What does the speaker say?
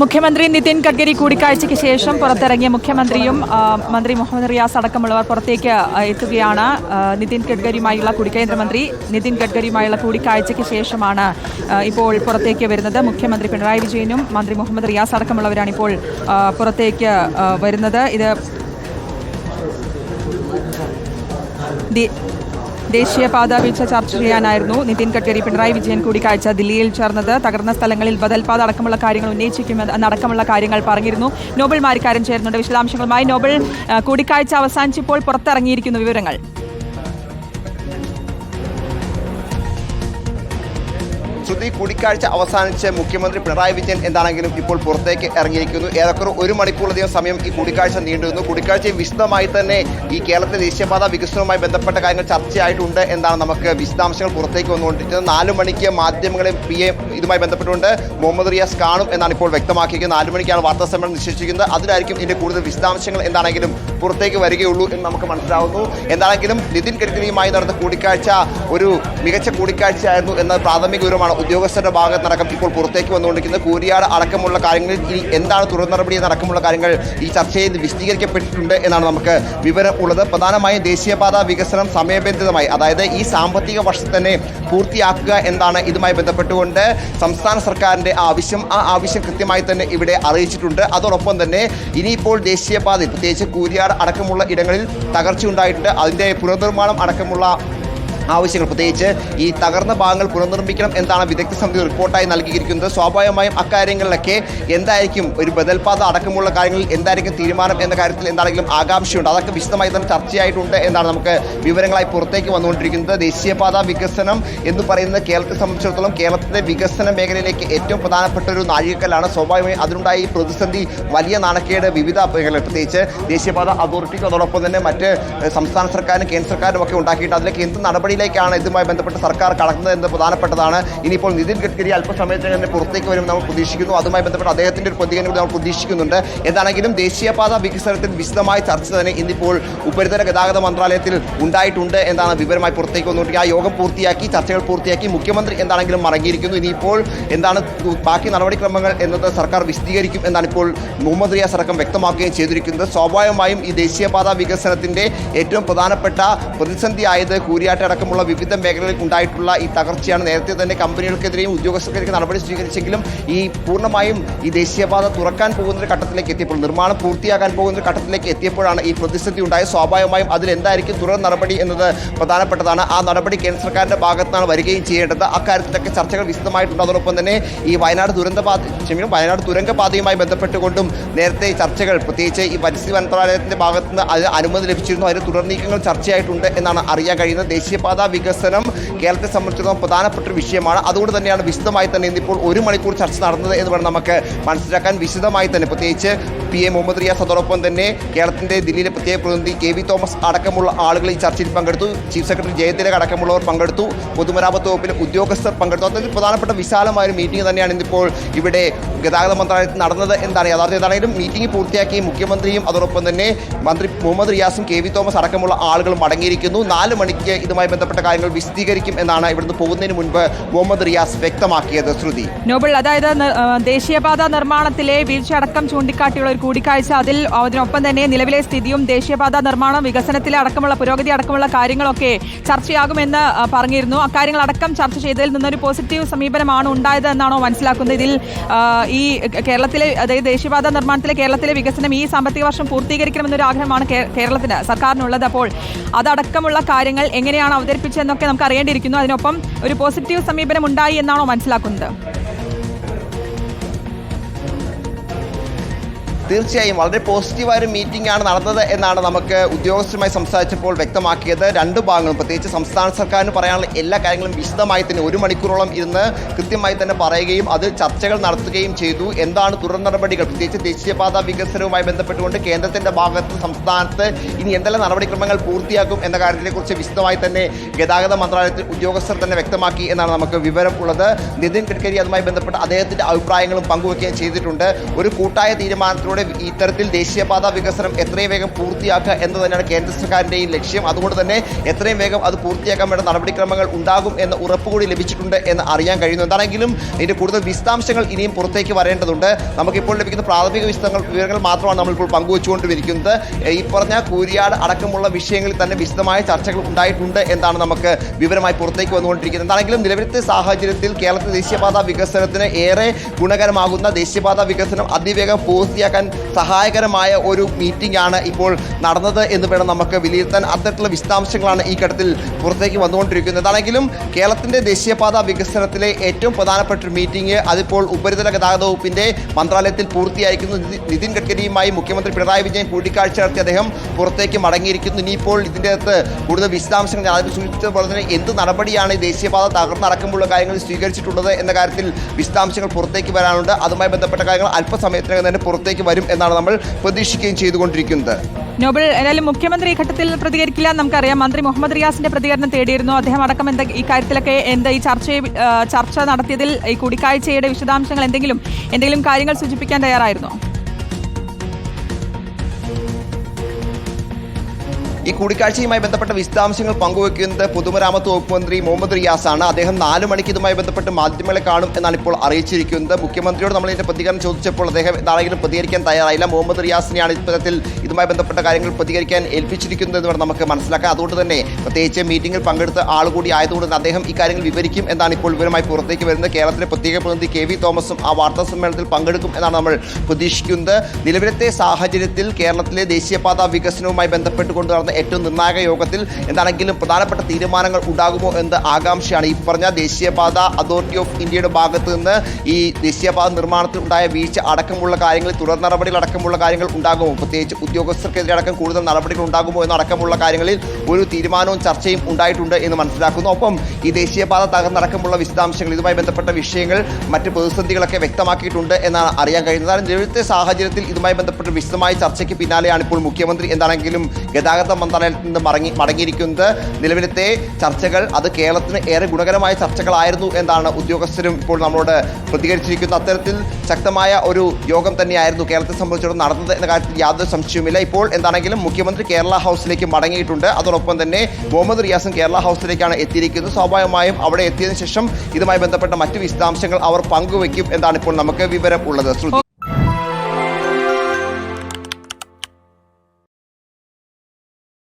മുഖ്യമന്ത്രി നിതിൻ ഗഡ്കരി കൂടിക്കാഴ്ചയ്ക്ക് ശേഷം പുറത്തിറങ്ങിയ മുഖ്യമന്ത്രിയും മന്ത്രി മുഹമ്മദ് റിയാസ് അടക്കമുള്ളവർ പുറത്തേക്ക് എത്തുകയാണ്. നിതിൻ ഗഡ്കരിയുമായുള്ള കേന്ദ്രമന്ത്രി നിതിൻ ഗഡ്കരിയുമായുള്ള കൂടിക്കാഴ്ചയ്ക്ക് ശേഷമാണ് ഇപ്പോൾ പുറത്തേക്ക് വരുന്നത്. മുഖ്യമന്ത്രി പിണറായി വിജയനും മന്ത്രി മുഹമ്മദ് റിയാസ് അടക്കമുള്ളവരാണ് ഇപ്പോൾ പുറത്തേക്ക് വരുന്നത്. ഇത് ദേശീയപാത വീഴ്ച ചർച്ച ചെയ്യാനായിരുന്നു. നിതിൻ ഗഡ്കരി പിണറായി വിജയൻ കൂടിക്കാഴ്ച ദില്ലിയിൽ ചേർന്നത്. തകർന്ന സ്ഥലങ്ങളിൽ ബദൽപാത അടക്കമുള്ള കാര്യങ്ങൾ ഉന്നയിച്ചിരിക്കുമെന്ന് അടക്കമുള്ള കാര്യങ്ങൾ പറഞ്ഞിരുന്നു. നോബൽ മാരിക്കാരൻ ചേരുന്നുണ്ട്. വിശദാംശങ്ങളുമായി നോബൽ കൂടിക്കാഴ്ച അവസാനിച്ചപ്പോൾ പുറത്തിറങ്ങിയിരിക്കുന്നു വിവരങ്ങൾ. ശ്രുതി കൂടിക്കാഴ്ച അവസാനിച്ച് മുഖ്യമന്ത്രി പിണറായി വിജയൻ എന്താണെങ്കിലും ഇപ്പോൾ പുറത്തേക്ക് ഇറങ്ങിയിരിക്കുന്നു. ഏറെക്കുറെ ഒരു മണിക്കൂറിലധികം സമയം ഈ കൂടിക്കാഴ്ച നീണ്ടുവന്നു കൂടിക്കാഴ്ചയിൽ വിശദമായി തന്നെ ഈ കേരളത്തിലെ ദേശീയപാത വികസനവുമായി ബന്ധപ്പെട്ട കാര്യങ്ങൾ ചർച്ചയായിട്ടുണ്ട് എന്നാണ് നമുക്ക് വിശദാംശങ്ങൾ പുറത്തേക്ക് വന്നുകൊണ്ടിരിക്കുന്നത്. നാല് മണിക്ക് മാധ്യമങ്ങളെ പി എ ഇതുമായി ബന്ധപ്പെട്ടുകൊണ്ട് മുഹമ്മദ് റിയാസ് കാണും എന്നാണ് ഇപ്പോൾ വ്യക്തമാക്കിയിരിക്കുന്നത്. നാല് മണിക്കാണ് വാർത്താ സമ്മേളനം നിശ്ചയിച്ചിരിക്കുന്നത്. അതിലായിരിക്കും ഇതിന്റെ കൂടുതൽ വിശദാംശങ്ങൾ എന്താണെങ്കിലും പുറത്തേക്ക് വരികയുള്ളൂ എന്ന് നമുക്ക് മനസ്സിലാവുന്നു. എന്താണെങ്കിലും നിതിൻ ഗഡ്കരിയുമായി നടന്ന കൂടിക്കാഴ്ച ഒരു മികച്ച കൂടിക്കാഴ്ചയായിരുന്നു എന്ന പ്രാഥമിക വിവരമാണ് ഉദ്യോഗസ്ഥരുടെ നടക്കും ഇപ്പോൾ പുറത്തേക്ക് വന്നുകൊണ്ടിരിക്കുന്നത്. കൂരിയാട് അടക്കമുള്ള കാര്യങ്ങളിൽ ഇനി എന്താണ് തുടർ നടപടി എന്നടക്കമുള്ള കാര്യങ്ങൾ ഈ ചർച്ചയിൽ വിശദീകരിക്കപ്പെട്ടിട്ടുണ്ട് എന്നാണ് നമുക്ക് വിവരം ഉള്ളത് പ്രധാനമായും ദേശീയപാത വികസനം സമയബന്ധിതമായി അതായത് ഈ സാമ്പത്തിക വർഷം തന്നെ പൂർത്തിയാക്കുക എന്നാണ് ഇതുമായി ബന്ധപ്പെട്ടുകൊണ്ട് സംസ്ഥാന സർക്കാരിന്റെ ആവശ്യം. ആ ആവശ്യം കൃത്യമായി തന്നെ ഇവിടെ അറിയിച്ചിട്ടുണ്ട്. അതോടൊപ്പം തന്നെ ഇനിയിപ്പോൾ ദേശീയപാതയിൽ പ്രത്യേകിച്ച് കൂരിയാട് അടക്കമുള്ള ഇടങ്ങളിൽ തകർച്ചയുണ്ടായിട്ടുണ്ട്. അതിന്റെ പുനർനിർമ്മാണം അടക്കമുള്ള ആവശ്യങ്ങൾ. പ്രത്യേകിച്ച് ഈ തകർന്ന ഭാഗങ്ങൾ പുനർനിർമ്മിക്കണം എന്നാണ് വിദഗ്ധ സമിതി റിപ്പോർട്ടായി നൽകിയിരിക്കുന്നത്. സ്വാഭാവികമായും അക്കാര്യങ്ങളിലൊക്കെ എന്തായിരിക്കും ഒരു ബദൽപാത അടക്കമുള്ള കാര്യങ്ങളിൽ എന്തായിരിക്കും തീരുമാനം എന്ന കാര്യത്തിൽ എന്താണെങ്കിലും ആകാംക്ഷയുണ്ട്. അതൊക്കെ വിശദമായി തന്നെ ചർച്ചയായിട്ടുണ്ട് എന്നാണ് നമുക്ക് വിവരങ്ങളായി പുറത്തേക്ക് വന്നുകൊണ്ടിരിക്കുന്നത്. ദേശീയപാത വികസനം എന്ന് പറയുന്നത് കേരളത്തെ സംബന്ധിച്ചിടത്തോളം കേരളത്തിന്റെ വികസന മേഖലയിലേക്ക് ഏറ്റവും പ്രധാനപ്പെട്ട ഒരു നാഴികക്കല്ലാണ്. സ്വാഭാവികമായും അതിനുണ്ടായ ഈ പ്രതിസന്ധി വലിയ നാണക്കേട് വിവിധ മേഖലകൾ പ്രത്യേകിച്ച് ദേശീയപാത അതോറിറ്റിക്ക് അതോടൊപ്പം തന്നെ മറ്റ് സംസ്ഥാന സർക്കാരിനും കേന്ദ്ര സർക്കാരും ഒക്കെ ഉണ്ടാക്കിയിട്ട് അതിലേക്ക് എന്ത് നടപടിയിലേക്കാണ് ഇതുമായി ബന്ധപ്പെട്ട് സർക്കാർ കടക്കുന്നത് എന്ന് പ്രധാനപ്പെട്ടതാണ്. ഇനിയിപ്പോൾ നിതിൻ ഗഡ്കരി അല്പസമയത്തിന് തന്നെ പുറത്തേക്ക് വരും നമ്മൾ പ്രതീക്ഷിക്കുന്നു. അതുമായി ബന്ധപ്പെട്ട് അദ്ദേഹത്തിന്റെ ഒരു പ്രതികരണം കൂടി നമ്മൾ പ്രതീക്ഷിക്കുന്നുണ്ട്. എന്താണെങ്കിലും ദേശീയപാത വികസനത്തിൽ വിശദമായ ചർച്ച തന്നെ ഇന്നിപ്പോൾ ഉപരിതല ഗതാഗത മന്ത്രാലയത്തിൽ ഉണ്ടായിട്ടുണ്ട് എന്നാണ് വിവരമായി പുറത്തേക്ക് വന്നുകൊണ്ടിരിക്കുക ആ യോഗം പൂർത്തിയാക്കി ചർച്ചകൾ പൂർത്തിയാക്കി മുഖ്യമന്ത്രി എന്താണെങ്കിലും മടങ്ങിയിരിക്കുന്നു ഇനിയിപ്പോൾ എന്താണ് ബാക്കി നടപടിക്രമങ്ങൾ എന്നത് സർക്കാർ വിശദീകരിക്കും എന്നാണ് ഇപ്പോൾ മുഹമ്മദ് റിയാസ് അടക്കം വ്യക്തമാക്കുകയും ചെയ്തിരിക്കുന്നത്. സ്വാഭാവികമായും ഈ ദേശീയപാത വികസനത്തിന്റെ ഏറ്റവും പ്രധാനപ്പെട്ട പ്രതിസന്ധി ആയത് കൂരിയാട്ട് അടക്കമുള്ള വിവിധ മേഖലകളിൽ ഉണ്ടായിട്ടുള്ള ഈ തകർച്ചയാണ്. നേരത്തെ തന്നെ കമ്പനികൾക്കെതിരെയും ഉദ്യോഗസ്ഥർക്കെതിരെ നടപടി സ്വീകരിച്ചെങ്കിലും ഈ പൂർണമായും ഈ ദേശീയപാത തുറക്കാൻ പോകുന്ന ഒരു ഘട്ടത്തിലേക്ക് എത്തിയപ്പോൾ നിർമ്മാണം പൂർത്തിയാകാൻ പോകുന്ന ഒരു ഘട്ടത്തിലേക്ക് എത്തിയപ്പോഴാണ് ഈ പ്രതിസന്ധി ഉണ്ടായത്. സ്വാഭാവികമായും അതിൽ എന്തായിരിക്കും തുടർ നടപടി എന്നത് പ്രധാനപ്പെട്ടതാണ്. ആ നടപടി കേന്ദ്ര സർക്കാരിന്റെ ഭാഗത്താണ് വരികയും ചെയ്യേണ്ടത്. അക്കാര്യത്തിലൊക്കെ ചർച്ചകൾ വിശദമായിട്ടുണ്ട്. അതോടൊപ്പം തന്നെ ഈ വയനാട് ദുരന്തപാത ക്ഷമിക്കണം വയനാട് തുരങ്കപാതയുമായി ബന്ധപ്പെട്ടുകൊണ്ടും നേരത്തെ ചർച്ചകൾ പ്രത്യേകിച്ച് ഈ പരിസ്ഥിതി മന്ത്രാലയത്തിന്റെ ഭാഗത്തുനിന്ന് അത് അനുമതി ലഭിച്ചിരുന്നു. അതിന് തുടർ നീക്കങ്ങൾ ചർച്ചയായിട്ടുണ്ട് എന്നാണ് അറിയാൻ കഴിയുന്നത്. ദേശീയപാത വികസനം കേരളത്തെ സംബന്ധിച്ചിടത്തോളം പ്രധാനപ്പെട്ട ഒരു വിഷയമാണ്. അതുകൊണ്ട് തന്നെയാണ് വിശദമായി തന്നെ ഇന്നിപ്പോൾ ഒരു മണിക്കൂർ ചർച്ച നടന്നത് എന്ന് വേണം നമുക്ക് മനസ്സിലാക്കാൻ. വിശദമായി തന്നെ പ്രത്യേകിച്ച് പി എ മുഹമ്മദ് റിയാസ് അതോടൊപ്പം തന്നെ കേരളത്തിന്റെ ദില്ലിയിലെ പ്രത്യേക പ്രതിനിധി കെ വി തോമസ് അടക്കമുള്ള ആളുകൾ ഈ ചർച്ചയിൽ പങ്കെടുത്തു. ചീഫ് സെക്രട്ടറി ജയതിലക് അടക്കമുള്ളവർ പങ്കെടുത്തു. പൊതുമരാമത്ത് വകുപ്പിലെ ഉദ്യോഗസ്ഥർ പങ്കെടുത്തു. അത്തരത്തിൽ പ്രധാനപ്പെട്ട വിശാലമായ ഒരു മീറ്റിംഗ് തന്നെയാണ് ഇന്നിപ്പോൾ ഇവിടെ ഗതാഗത മന്ത്രാലയത്തിൽ നടന്നത് എന്താണ് യാഥാർത്ഥ്യം. എന്താണെങ്കിലും മീറ്റിംഗ് പൂർത്തിയാക്കി മുഖ്യമന്ത്രിയും അതോടൊപ്പം തന്നെ മന്ത്രി മുഹമ്മദ് റിയാസും കെ വി തോമസ് അടക്കമുള്ള ആളുകളും അടങ്ങിയിരിക്കുന്നു നാല് മണിക്ക് ഇതുമായി ബന്ധപ്പെട്ട കാര്യങ്ങൾ വിശദീകരിക്കും എന്നാണ് ഇവിടുന്ന് പോകുന്നതിന് മുൻപ് മുഹമ്മദ് റിയാസ് വ്യക്തമാക്കിയത് ശ്രുതി. നോബൽ അതായത് ദേശീയപാത നിർമ്മാണത്തിലെ വീഴ്ച അടക്കം ചൂണ്ടിക്കാട്ടിയുള്ള ഒരു കൂടിക്കാഴ്ച അതിൽ അതിനൊപ്പം തന്നെ നിലവിലെ സ്ഥിതിയും ദേശീയപാത നിർമ്മാണം വികസനത്തിലെ അടക്കമുള്ള പുരോഗതി അടക്കമുള്ള കാര്യങ്ങളൊക്കെ ചർച്ചയാകുമെന്ന് പറഞ്ഞിരുന്നു. അക്കാര്യങ്ങളടക്കം ചർച്ച ചെയ്തതിൽ നിന്നൊരു പോസിറ്റീവ് സമീപനമാണ് ഉണ്ടായത് എന്നാണോ മനസ്സിലാക്കുന്നത്? ഇതിൽ ഈ കേരളത്തിലെ അതായത് ദേശീയപാത നിർമ്മാണത്തിലെ കേരളത്തിലെ വികസനം ഈ സാമ്പത്തിക വർഷം പൂർത്തീകരിക്കണമെന്നൊരു ആഗ്രഹമാണ് കേരളത്തിന് സർക്കാരിനുള്ളത്. അപ്പോൾ അതടക്കമുള്ള കാര്യങ്ങൾ എങ്ങനെയാണ് അവതരിപ്പിച്ചതെന്നൊക്കെ നമുക്ക് അറിയേണ്ടിയിരിക്കുന്നു അതിനൊപ്പം ഒരു പോസിറ്റീവ് സമീപനം ഉണ്ടായി എന്നാണോ മനസ്സിലാക്കുന്നത്? തീർച്ചയായും വളരെ പോസിറ്റീവായ ഒരു മീറ്റിംഗ് ആണ് നടന്നത് എന്നാണ് നമുക്ക് ഉദ്യോഗസ്ഥരുമായി സംസാരിച്ചപ്പോൾ വ്യക്തമാക്കിയത്. രണ്ട് ഭാഗങ്ങളും പ്രത്യേകിച്ച് സംസ്ഥാന സർക്കാരിന് പറയാനുള്ള എല്ലാ കാര്യങ്ങളും വിശദമായി തന്നെ ഒരു മണിക്കൂറോളം ഇരുന്ന് കൃത്യമായി തന്നെ പറയുകയും അത് ചർച്ചകൾ നടത്തുകയും ചെയ്തു. എന്താണ് തുടർ നടപടികൾ? പ്രത്യേകിച്ച് ദേശീയപാത വികസനവുമായി ബന്ധപ്പെട്ടുകൊണ്ട് കേന്ദ്രത്തിന്റെ ഭാഗത്ത് സംസ്ഥാനത്ത് ഇനി എന്തെല്ലാം നടപടിക്രമങ്ങൾ പൂർത്തിയാക്കും എന്ന കാര്യത്തെക്കുറിച്ച് വിശദമായി തന്നെ ഗതാഗത മന്ത്രാലയത്തിൽ ഉദ്യോഗസ്ഥർ തന്നെ വ്യക്തമാക്കി എന്നാണ് നമുക്ക് വിവരം ഉള്ളത് നിതിൻ ഗഡ്കരി അതുമായി ബന്ധപ്പെട്ട് അദ്ദേഹത്തിന്റെ അഭിപ്രായങ്ങളും പങ്കുവയ്ക്കുകയും ചെയ്തിട്ടുണ്ട്. ഒരു കൂട്ടായ തീരുമാനത്തിലൂടെ ഇതിലൂടെ ഇത്തരത്തിൽ ദേശീയപാത വികസനം എത്രയും വേഗം പൂർത്തിയാക്കുക എന്ന് തന്നെയാണ് കേന്ദ്ര സർക്കാരിന്റെയും ലക്ഷ്യം. അതുകൊണ്ട് തന്നെ എത്രയും വേഗം അത് പൂർത്തിയാക്കാൻ വേണ്ട നടപടിക്രമങ്ങൾ ഉണ്ടാകും എന്ന ഉറപ്പ് കൂടി ലഭിച്ചിട്ടുണ്ട് എന്ന് അറിയാൻ കഴിയുന്നു. എന്താണെങ്കിലും ഇതിന്റെ കൂടുതൽ വിശദാംശങ്ങൾ ഇനിയും പുറത്തേക്ക് വരേണ്ടതുണ്ട്. നമുക്കിപ്പോൾ ലഭിക്കുന്ന പ്രാഥമിക വിശദങ്ങൾ വിവരങ്ങൾ മാത്രമാണ് നമ്മളിപ്പോൾ പങ്കുവച്ചുകൊണ്ടിരിക്കുന്നത്. ഈ പറഞ്ഞ കൂരിയാട് അടക്കമുള്ള വിഷയങ്ങളിൽ തന്നെ വിശദമായ ചർച്ചകൾ ഉണ്ടായിട്ടുണ്ട് എന്നാണ് നമുക്ക് വിവരമായി പുറത്തേക്ക് വന്നുകൊണ്ടിരിക്കുന്നത്. എന്താണെങ്കിലും നിലവിലത്തെ സാഹചര്യത്തിൽ കേരളത്തിലെ ദേശീയപാത വികസനത്തിന് ഏറെ ഗുണകരമാകുന്ന ദേശീയപാത വികസനം അതിവേഗം പൂർത്തിയാക്കാൻ സഹായകരമായ ഒരു മീറ്റിംഗ് ആണ് ഇപ്പോൾ നടന്നത് എന്ന് വേണം നമുക്ക് വിലയിരുത്താൻ. അത്തരത്തിലുള്ള വിശദാംശങ്ങളാണ് ഈ ഘട്ടത്തിൽ പുറത്തേക്ക് വന്നുകൊണ്ടിരിക്കുന്നത്. അതാണെങ്കിലും കേരളത്തിന്റെ ദേശീയപാത വികസനത്തിലെ ഏറ്റവും പ്രധാനപ്പെട്ട ഒരു മീറ്റിംഗ് അതിപ്പോൾ ഉപരിതല ഗതാഗത വകുപ്പിന്റെ മന്ത്രാലയത്തിൽ പൂർത്തിയായിരിക്കുന്നു. നിതി- നിതിൻ ഗഡ്കരിയുമായി മുഖ്യമന്ത്രി പിണറായി വിജയൻ കൂടിക്കാഴ്ച നടത്തി അദ്ദേഹം പുറത്തേക്ക് മടങ്ങിയിരിക്കുന്നു. ഇനിയിപ്പോൾ ഇതിന്റെ അകത്ത് കൂടുതൽ വിശദാംശങ്ങൾ ഞാൻ സൂചിപ്പിച്ചതുപോലെ തന്നെ എന്ത് നടപടിയാണ് ഈ ദേശീയപാത തകർന്നടക്കമുള്ള കാര്യങ്ങൾ സ്വീകരിച്ചിട്ടുള്ളത് എന്ന കാര്യത്തിൽ വിശദാംശങ്ങൾ പുറത്തേക്ക് വരാനുണ്ട്. അതുമായി ബന്ധപ്പെട്ട കാര്യങ്ങൾ അല്പസമയത്തിനകം തന്നെ പുറത്തേക്ക് വരും. എന്നാണ് നമ്മൾ പ്രതീക്ഷിക്കുകയും ചെയ്തുകൊണ്ടിരിക്കുന്നത്. നോബൽ ഏതായാലും മുഖ്യമന്ത്രി ഈ ഘട്ടത്തിൽ പ്രതികരിക്കില്ല. നമുക്കറിയാം മന്ത്രി മുഹമ്മദ് റിയാസിന്റെ പ്രതികരണം തേടിയിരുന്നു. അദ്ദേഹം അടക്കം എന്താ ഈ കാര്യത്തിലൊക്കെ എന്താ ഈ ചർച്ച ചർച്ച നടത്തിയതിൽ ഈ കൂടിക്കാഴ്ചയുടെ വിശദാംശങ്ങൾ എന്തെങ്കിലും എന്തെങ്കിലും കാര്യങ്ങൾ സൂചിപ്പിക്കാൻ തയ്യാറായിരുന്നോ? ഈ കൂടിക്കാഴ്ചയുമായി ബന്ധപ്പെട്ട വിശദാംശങ്ങൾ പങ്കുവയ്ക്കുന്നത് പൊതുമരാമത്ത് വകുപ്പ് മന്ത്രി മുഹമ്മദ് റിയാസാണ്. അദ്ദേഹം നാല് മണിക്ക് ഇതുമായി ബന്ധപ്പെട്ട് മാധ്യമങ്ങളെ കാണും എന്നാണ് ഇപ്പോൾ അറിയിച്ചിരിക്കുന്നത്. മുഖ്യമന്ത്രിയോട് നമ്മൾ ഇതിന്റെ പ്രതികരണം ചോദിച്ചപ്പോൾ അദ്ദേഹം എന്താണെങ്കിലും പ്രതികരിക്കാൻ തയ്യാറായില്ല. മുഹമ്മദ് റിയാസിനെയാണ് ഇത്തരത്തിൽ ഇതുമായി ബന്ധപ്പെട്ട കാര്യങ്ങൾ പ്രതികരിക്കാൻ ഏൽപ്പിച്ചിരിക്കുന്നത് എന്ന് വേണം നമുക്ക് മനസ്സിലാക്കാം. അതുകൊണ്ട് തന്നെ പ്രത്യേകിച്ച് മീറ്റിംഗിൽ പങ്കെടുത്ത ആൾ കൂടി ആയതുകൊണ്ട് അദ്ദേഹം ഈ കാര്യങ്ങൾ വിവരിക്കും എന്നാണ് ഇപ്പോൾ വിവരമായി പുറത്തേക്ക് വരുന്നത്. കേരളത്തിലെ പ്രത്യേക പ്രതിനിധി കെ വി തോമസും ആ വാർത്താ സമ്മേളനത്തിൽ പങ്കെടുക്കും എന്നാണ് നമ്മൾ പ്രതീക്ഷിക്കുന്നത്. നിലവിലത്തെ സാഹചര്യത്തിൽ കേരളത്തിലെ ദേശീയപാതാ വികസനവുമായി ബന്ധപ്പെട്ടുകൊണ്ട് നടന്ന ഏറ്റവും നിർണായക യോഗത്തിൽ എന്താണെങ്കിലും പ്രധാനപ്പെട്ട തീരുമാനങ്ങൾ ഉണ്ടാകുമോ എന്ന ആകാംക്ഷയാണ് ഈ പറഞ്ഞ ദേശീയപാത അതോറിറ്റി ഓഫ് ഇന്ത്യയുടെ ഭാഗത്ത് നിന്ന് ഈ ദേശീയപാത നിർമ്മാണത്തിൽ ഉണ്ടായ വീഴ്ച അടക്കമുള്ള കാര്യങ്ങൾ തുടർ നടപടികൾ അടക്കമുള്ള കാര്യങ്ങൾ ഉണ്ടാകുമോ? പ്രത്യേകിച്ച് ഉദ്യോഗസ്ഥർക്കെതിരെ അടക്കം കൂടുതൽ നടപടികൾ ഉണ്ടാകുമോ എന്നടക്കമുള്ള കാര്യങ്ങളിൽ ഒരു തീരുമാനവും ചർച്ചയും ഉണ്ടായിട്ടുണ്ട് എന്ന് മനസ്സിലാക്കുന്നു. ഒപ്പം ഈ ദേശീയപാത തകർന്നടക്കമുള്ള വിശദാംശങ്ങൾ ഇതുമായി ബന്ധപ്പെട്ട വിഷയങ്ങൾ മറ്റ് പ്രതിസന്ധികളൊക്കെ വ്യക്തമാക്കിയിട്ടുണ്ട് എന്നാണ് അറിയാൻ കഴിയുന്നത്. നിലവിലത്തെ സാഹചര്യത്തിൽ ഇതുമായി ബന്ധപ്പെട്ട വിശദമായ ചർച്ചയ്ക്ക് പിന്നാലെയാണ് ഇപ്പോൾ മുഖ്യമന്ത്രി എന്താണെങ്കിലും ഗതാഗത മന്ത്രാലയത്തിൽ നിന്ന് മടങ്ങി മടങ്ങിയിരിക്കുന്നത്. നിലവിലത്തെ ചർച്ചകൾ അത് കേരളത്തിന് ഏറെ ഗുണകരമായ ചർച്ചകളായിരുന്നു എന്നാണ് ഉദ്യോഗസ്ഥരും ഇപ്പോൾ നമ്മളോട് പ്രതികരിച്ചിരിക്കുന്നത്. അത്തരത്തിൽ ശക്തമായ ഒരു യോഗം തന്നെയായിരുന്നു കേരളത്തെ സംബന്ധിച്ചിടത്തോളം നടന്നത് എന്ന കാര്യത്തിൽ യാതൊരു സംശയവുമില്ല ഇപ്പോൾ എന്താണെങ്കിലും മുഖ്യമന്ത്രി കേരള ഹൗസിലേക്ക് മടങ്ങിയിട്ടുണ്ട്. അതോടൊപ്പം തന്നെ മുഹമ്മദ് റിയാസും കേരള ഹൗസിലേക്കാണ് എത്തിയിരിക്കുന്നത്. സ്വാഭാവികമായും അവിടെ എത്തിയതിനു ശേഷം ഇതുമായി ബന്ധപ്പെട്ട മറ്റു വിശദാംശങ്ങൾ അവർ പങ്കുവയ്ക്കും എന്നാണ് ഇപ്പോൾ നമുക്ക് വിവരം ഉള്ളത്.